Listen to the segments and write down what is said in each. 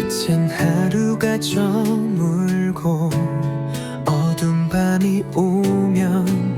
끝엔 하루가 저물고 어둠 밤이 오면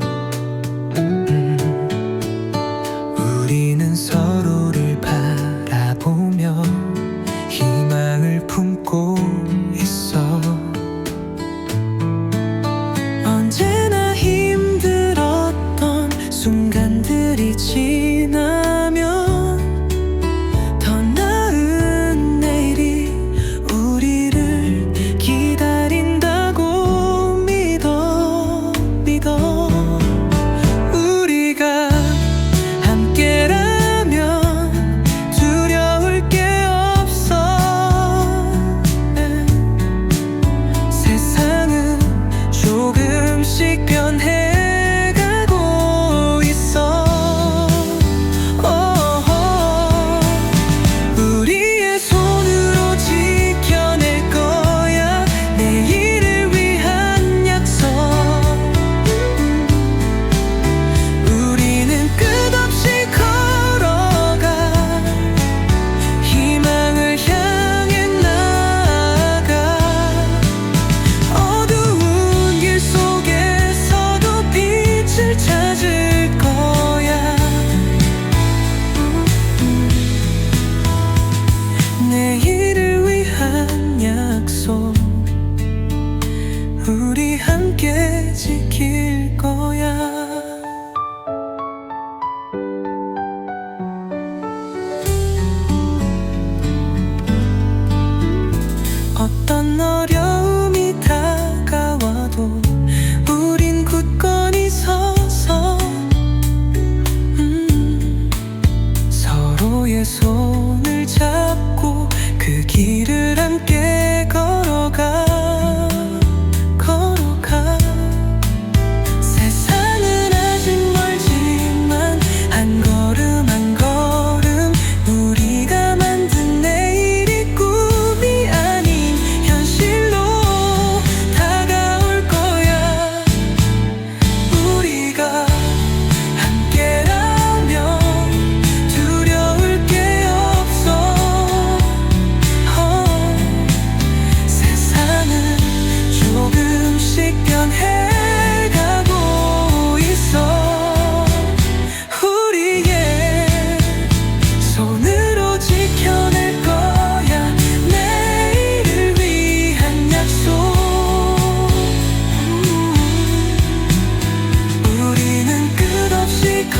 어떤 어려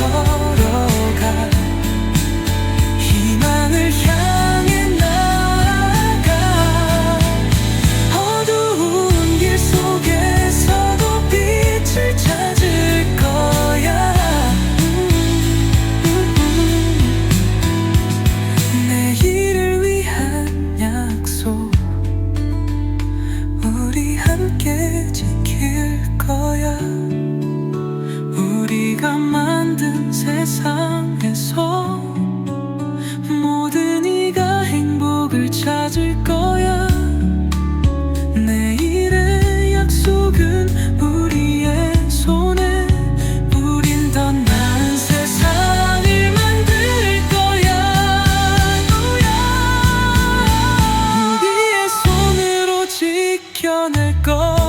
끝 세상에서 모든 이가 행복을 찾을 거야. 내일의 약속은 우리의 손에 우린 더 나은 세상을 만들 거야. 우리의 손으로 지켜낼 거야